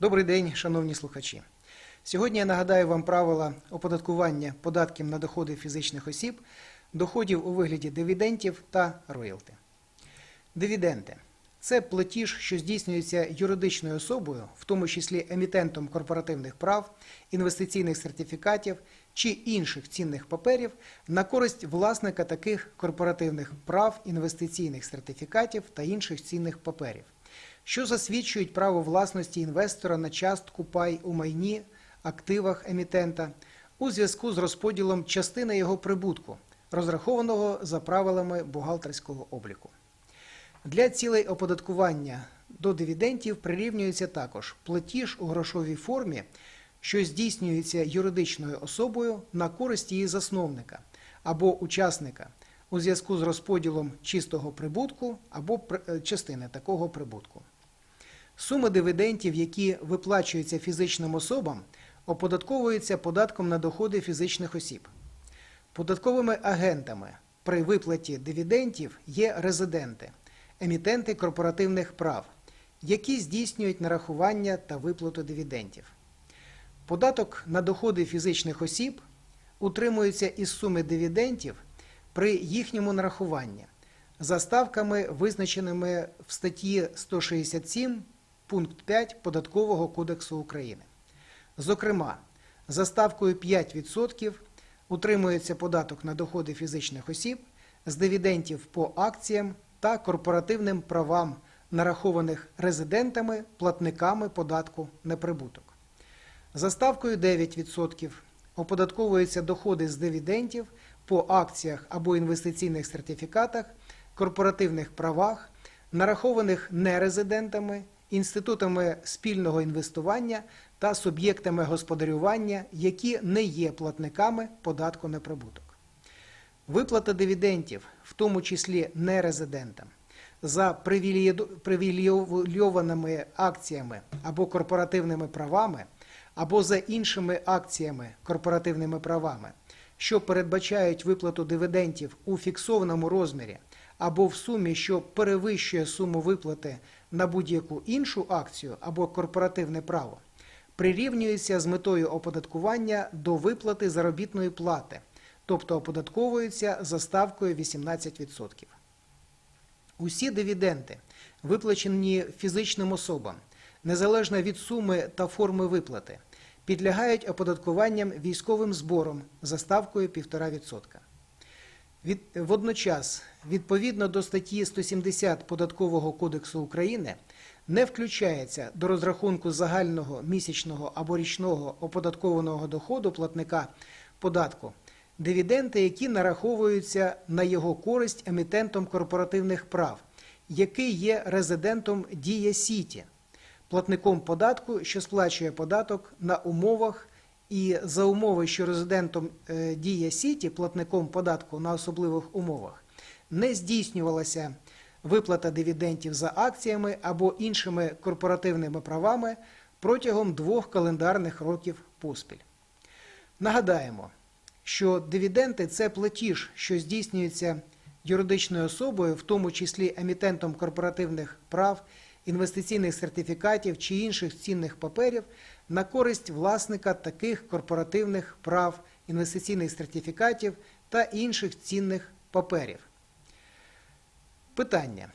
Добрий день, шановні слухачі. Сьогодні я нагадаю вам правила оподаткування податків на доходи фізичних осіб, доходів у вигляді дивідендів та роялти. Дивіденди це платіж, що здійснюється юридичною особою, в тому числі емітентом корпоративних прав, інвестиційних сертифікатів чи інших цінних паперів на користь власника таких корпоративних прав, інвестиційних сертифікатів та інших цінних паперів, що засвідчують право власності інвестора на частку пай у майні, активах емітента у зв'язку з розподілом частини його прибутку, розрахованого за правилами бухгалтерського обліку. Для цілей оподаткування до дивідендів прирівнюється також платіж у грошовій формі, що здійснюється юридичною особою на користь її засновника або учасника у зв'язку з розподілом чистого прибутку або е, частини такого прибутку. Суми дивідендів, які виплачуються фізичним особам, оподатковуються податком на доходи фізичних осіб. Податковими агентами при виплаті дивідендів є резиденти, емітенти корпоративних прав, які здійснюють нарахування та виплату дивідендів. Податок на доходи фізичних осіб утримується із суми дивідендів при їхньому нарахуванні за ставками, визначеними в статті 167 пункт 5 Податкового кодексу України. Зокрема, за ставкою 5% утримується податок на доходи фізичних осіб з дивідендів по акціям та корпоративним правам, нарахованих резидентами, платниками податку на прибуток. За ставкою 9% оподатковуються доходи з дивідендів по акціях або інвестиційних сертифікатах, корпоративних правах, нарахованих нерезидентами, інститутами спільного інвестування та суб'єктами господарювання, які не є платниками податку на прибуток. Виплата дивідендів, в тому числі нерезидентам, за привілейованими акціями або корпоративними правами, або за іншими акціями корпоративними правами, що передбачають виплату дивідендів у фіксованому розмірі або в сумі, що перевищує суму виплати на будь-яку іншу акцію або корпоративне право, прирівнюється з метою оподаткування до виплати заробітної плати, тобто оподатковуються за ставкою 18%. Усі дивіденди, виплачені фізичним особам, незалежно від суми та форми виплати, підлягають оподаткуванням військовим збором за ставкою 1,5%. Від, водночас, відповідно до статті 170 Податкового кодексу України, не включається до розрахунку загального місячного або річного оподаткованого доходу платника податку дивіденди, які нараховуються на його користь емітентом корпоративних прав, який є резидентом Дія Сіті, платником податку, що сплачує податок на умовах і за умови, що резидентом е, Дія Сіті, платником податку на особливих умовах, не здійснювалася виплата дивідендів за акціями або іншими корпоративними правами протягом двох календарних років поспіль. Нагадаємо, що дивіденди це платіж, що здійснюється юридичною особою, в тому числі емітентом корпоративних прав, інвестиційних сертифікатів чи інших цінних паперів на користь власника таких корпоративних прав, інвестиційних сертифікатів та інших цінних паперів. Питання.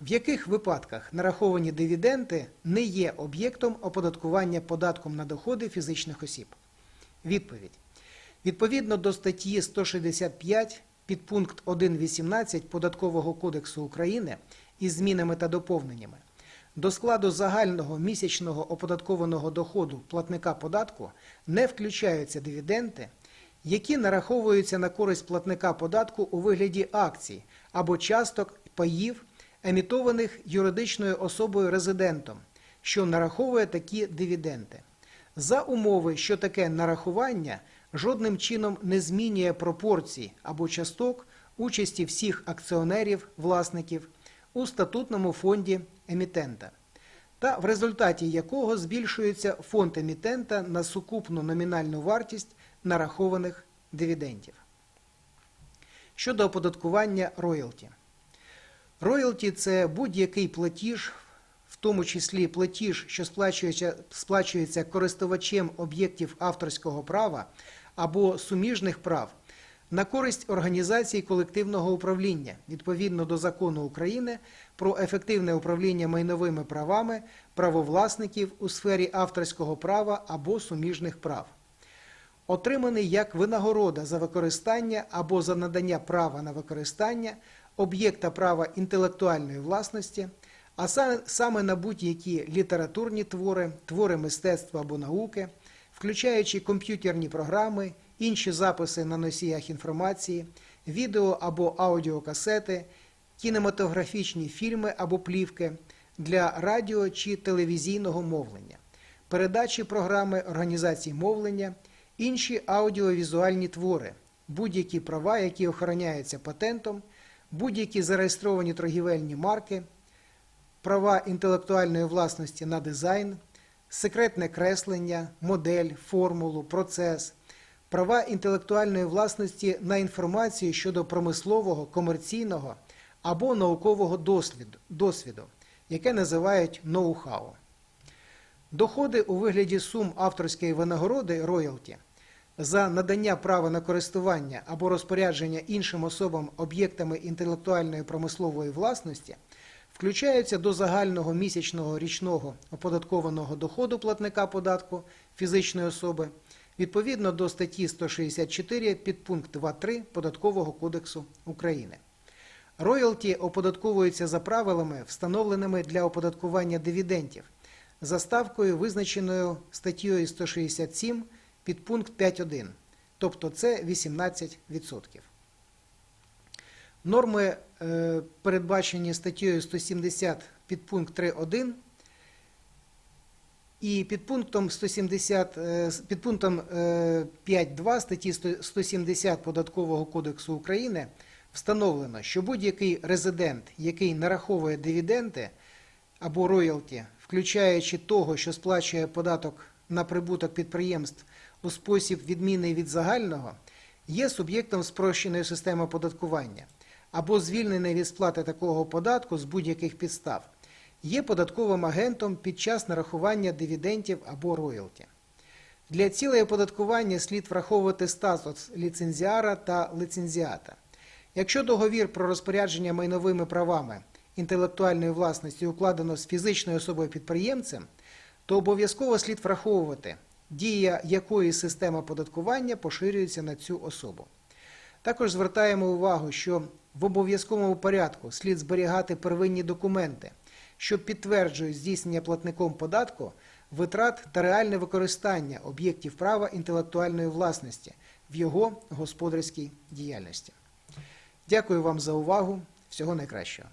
В яких випадках нараховані дивіденди не є об'єктом оподаткування податком на доходи фізичних осіб? Відповідь. Відповідно до статті 165 підпункт 1.18 Податкового кодексу України із змінами та доповненнями до складу загального місячного оподаткованого доходу платника податку не включаються дивіденди, які нараховуються на користь платника податку у вигляді акцій або часток паїв, емітованих юридичною особою резидентом, що нараховує такі дивіденди. За умови, що таке нарахування жодним чином не змінює пропорцій або часток участі всіх акціонерів, власників у статутному фонді емітента, та в результаті якого збільшується фонд емітента на сукупну номінальну вартість нарахованих дивідендів. Щодо оподаткування роялті. Роялті це будь-який платіж, в тому числі платіж, що сплачується, сплачується користувачем об'єктів авторського права або суміжних прав, на користь організації колективного управління відповідно до закону України про ефективне управління майновими правами правовласників у сфері авторського права або суміжних прав. Отриманий як винагорода за використання або за надання права на використання об'єкта права інтелектуальної власності, а саме на будь-які літературні твори, твори мистецтва або науки, включаючи комп'ютерні програми, інші записи на носіях інформації, відео або аудіокасети, кінематографічні фільми або плівки для радіо чи телевізійного мовлення, передачі програми організації мовлення, інші аудіовізуальні твори, будь-які права, які охороняються патентом, будь-які зареєстровані торгівельні марки, права інтелектуальної власності на дизайн, секретне креслення, модель, формулу, процес, права інтелектуальної власності на інформацію щодо промислового, комерційного або наукового досвіду, яке називають ноу-хау. Доходи у вигляді сум авторської винагороди роялті за надання права на користування або розпорядження іншим особам об'єктами інтелектуальної промислової власності включаються до загального місячного річного оподаткованого доходу платника податку фізичної особи відповідно до статті 164 підпункт 2.3 Податкового кодексу України. Роялті оподатковуються за правилами, встановленими для оподаткування дивідендів, за ставкою, визначеною статтею 167 підпункт 5.1, тобто це 18%. Норми, е, передбачені статтею 170 підпункт 3.1 і підпунктом 170, е, з підпунктом е, 5.2 статті 100 170 Податкового кодексу України встановлено, що будь-який резидент, який нараховує дивіденди або роялті, включаючи того, що сплачує податок на прибуток підприємств у спосіб відмінний від загального, є суб'єктом спрощеної системи оподаткування або звільнений від сплати такого податку з будь-яких підстав, є податковим агентом під час нарахування дивідендів або роялті. Для цілей оподаткування слід враховувати статус ліцензіара та лицензіата. Якщо договір про розпорядження майновими правами інтелектуальної власності укладено з фізичною особою підприємцем, то обов'язково слід враховувати, дія якої системи оподаткування поширюється на цю особу. Також звертаємо увагу, що в обов'язковому порядку слід зберігати первинні документи, що підтверджує здійснення платником податку витрат та реальне використання об'єктів права інтелектуальної власності в його господарській діяльності. Дякую вам за увагу. Всього найкращого.